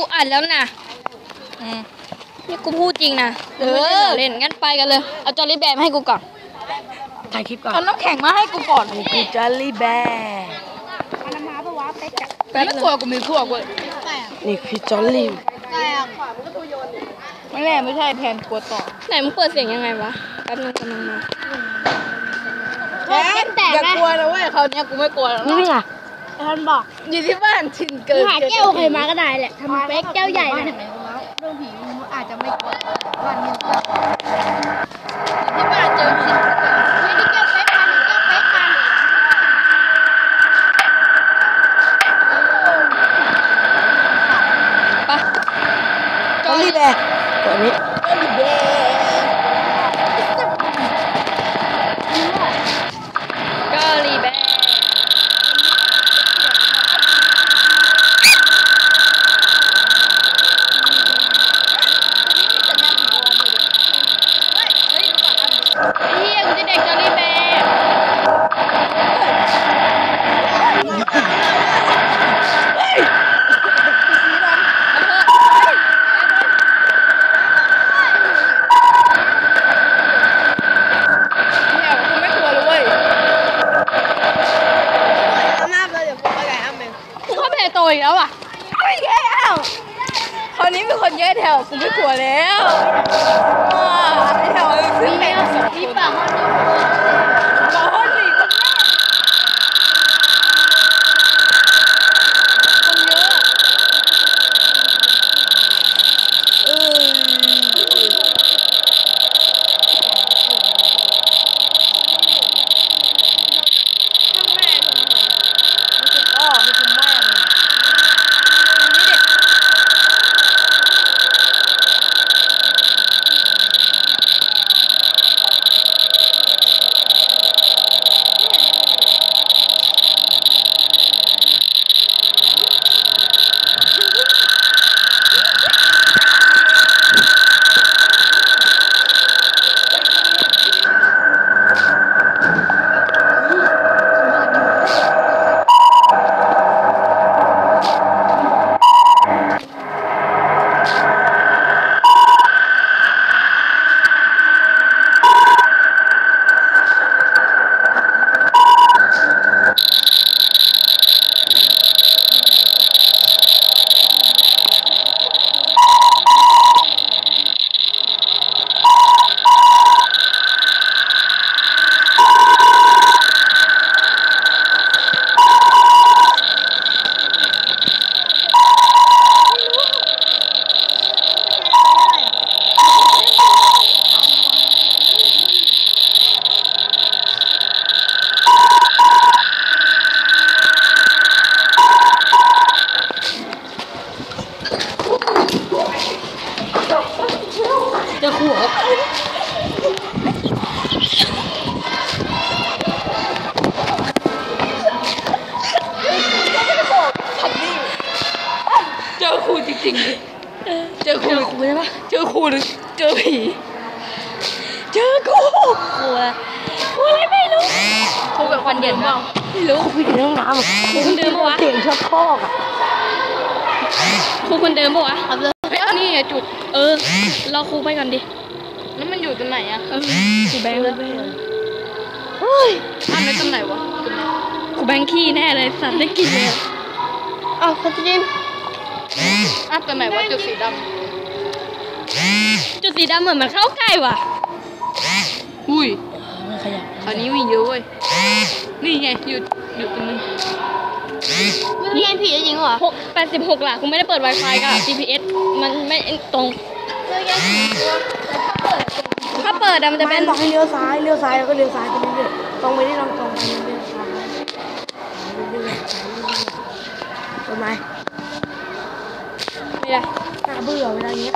กูอ่านแล้วนะอืมนี่กูพูดจริงนะเออเล่นงั้นไปกันเลย เอาจอรี่แบร์มาให้กูก่อน ถ่ายคลิปก่อน เอาน้ำแข็งมาให้กูก่อนนี่คือจอลลี่แบร์แป๊บนึงกลัวกูมีพวกเว้ยนี่คือจอลลี่ไม่แน่ไม่ใช่แทนกลัวต่อ ไหนมึงเปิดเสียงยังไงวะ แป๊บนึงกำลังมาแทนอย่ากลัวนะเว้ยคราวเนี้ยกูไม่กลัวแล้วนี่ไง ท่านบอกอยู่ที่บ้านชินเกินหาแก้วใครมาก็ได้แหละทำเป๊กแก้วใหญ่นะเรื่องผีอาจจะไม่กลัววันนี้ที่บ้านเจอชินไม่ได้แก้วเป๊กกันแก้วเป๊กกันไปจอลลี่แบร์ตัวนี้จอรี่แบร์เฮียกูจะเด็กจอรี่แบร์เนี่ยกูไม่กลัวเลยเว้ยน้ำเลยเดี๋ยวกูไปไก่อ้ำเอง กูเข้าไปใน โตอีกแล้วอะไม่แย่แล้วคราวนี้มีคนแย่แถวกูไม่กลัวแล้วว้าไอ้แถวขึ้นแบงสองคน จริงๆดิเจอครูเจอครูใช่ปะเจอครูหรือเจอผี เจอครูครูอะครูอะไรไม่รู้ครูแบบควันเย็นเปล่าไม่รู้ผู้หญิงในห้องน้ำอะครูคนเดิมปะวะเสียงชักโครกอะครูคนเดิมปะวะเฮ้ยอันนี้ไงจุด เออ เราครูไปก่อนดิ แล้วมันอยู่ตรงไหนอะเออครูแบงค์เฮ้ยอันนี้ตรงไหนวะตรงไหนครูแบงค์ขี้แน่เลยสัตว์ได้กลินเลยอะเอาเขาจะกิน อะตรงไหนวะจุดสีดจุดสีดำเหมือนมันเข้าใกล้ว่ะำอุ้ยมันขยับอันนี้มีเยอะเว้ย นี่ไงอยู่อยู่ตรงนี้นี่ไงผีจริงเหรอหกแปดสิบหกหลักกูไม่ได้เปิด Wi-Fi กับ GPS มันไม่ตรงเจอยังผีตัวแต่ถ้าเปิดถ้าเปิดอะมันจะแม่เป็นบอกให้เลี้ยวซ้ายเลี้ยวซ้ายแล้วก็เลี้ยวซ้ายไปเรื่อยๆตรงไปที่ลองตรงไปเรื่อยๆซ้ายเรื่อยๆต้นไม้ ไม่ได้น่าเบื่อเวลาเนี้ย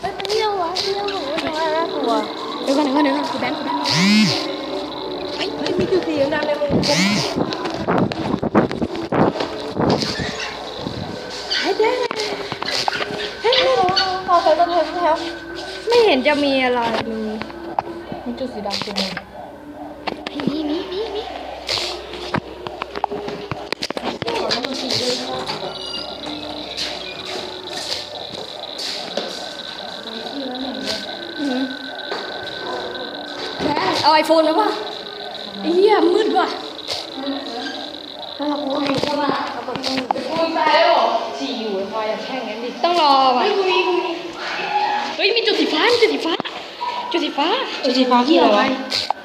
เอ้ยมันเลี้ยววะเลี้ยวหนูทำไมน่ากลัวเดี๋ยวก่อนเดี๋ยวก่อนเดี๋ยวก่อนครูแบงค์ครูแบงค์เฮ้ยเฮ้ยมีจุดสีดำๆในมือผมหายไปไหนเฮ้ยไม่รู้เอาใส่ต้นเทปแถวไม่เห็นจะมีอะไรเลยมีจุดสีดำตรงนี้มีมีมีมี เอาไอโฟนแล้ววะไอ้เหี้ยมืดว่ะแล้วเราก็มีเข้ามาเอาแบบนี้ต้องรอว่ะเฮ้ยมีจุดสีฟ้ามีจุดสีฟ้า จุดสีฟ้าจุดสีฟ้าคืออะไรวะ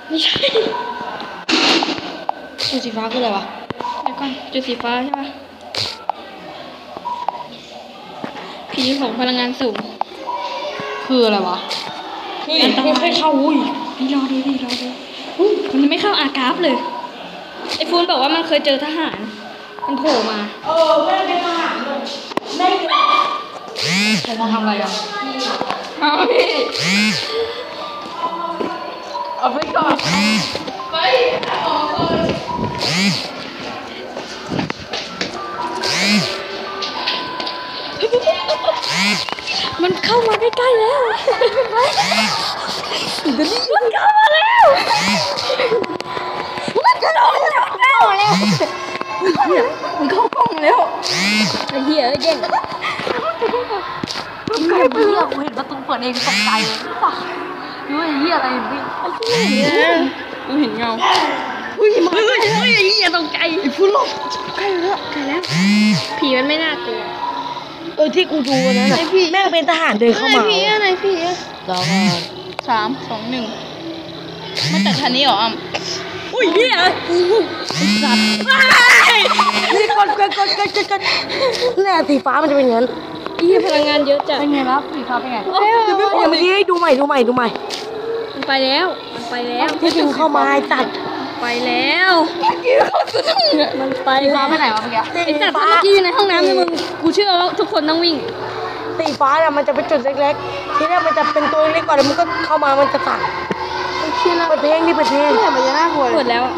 ไม่ใช่จุดสีฟ้าคืออะไรวะเดี๋ยวก่อนจุดสีฟ้าใช่ปะผีของพลังงานสูง คืออะไรวะเฮ้ยไม่ค่อยเข้าอุ้ย นี่รอดูดิรอดูอุ๊ยมันยังไม่เข้าอากราฟเลย ไอฟูนบอกว่ามันเคยเจอทหาร มันโผล่มาจะมาทำอะไรอะเอาพี่เอาไปก่อน ไปออกก่อน มันเข้ามาใกล้ๆแล้วมันเข้ามาแล้วมันจะลงแล้วเข้ามาแล้วมันเข้าห้องแล้วไอ้เหี้ยเอ้ยเด้งไก่เหี้ยกูเห็นประตูเปิดเองตกใจเลยป่ะรู้ไอ้เหี้ยอะไรพี่กูเห็นเงาเฮ้ยมาเฮ้ยเฮ้ยไอ้เหี้ยตกใจไอ้ฟูนหลบใกล้แล้วใกล้แล้วผีมันไม่น่ากลัว เออที่กูดูวันนั้นน่ะแม่งเป็นทหารเดินเข้ามาผีอะไรผีอะแล้วก็สามสองหนึ่งมาตัดทันนี้เหรออะอุ้ยเหี้ยนี่กดกดกดกดกดกดเนี่ยสีฟ้ามันจะเป็นอย่างนั้นไอ้เหี้ยพลังงานเยอะจัดเป็นไงครับสีฟ้าเป็นไงโอ้ยเดี๋ยวเมื่อกี้ให้ดูใหม่ดูใหม่ดูใหม่มันไปแล้วมันไปแล้วที่ดึงเข้ามาไอ้ตัด ไปแล้วมันไปสีฟ้าไปไหนวะเมื่อกี้ไอ้สัตว์ถ้าเมื่อกี้อยู่ในห้องน้ำเนี่ยมึงกูเชื่อว่าทุกคนต้องวิ่งสีฟ้าเนี่ยมันจะเป็นจุดเล็กๆ ทีแรกมันจะเป็นตัวเล็กก่อนแล้วมันก็เข้ามามันจะตัดเปิดเพลงดิเปิดเพลงเนี่ยมันจะน่ากลัวเลเปิยดแล้วอะ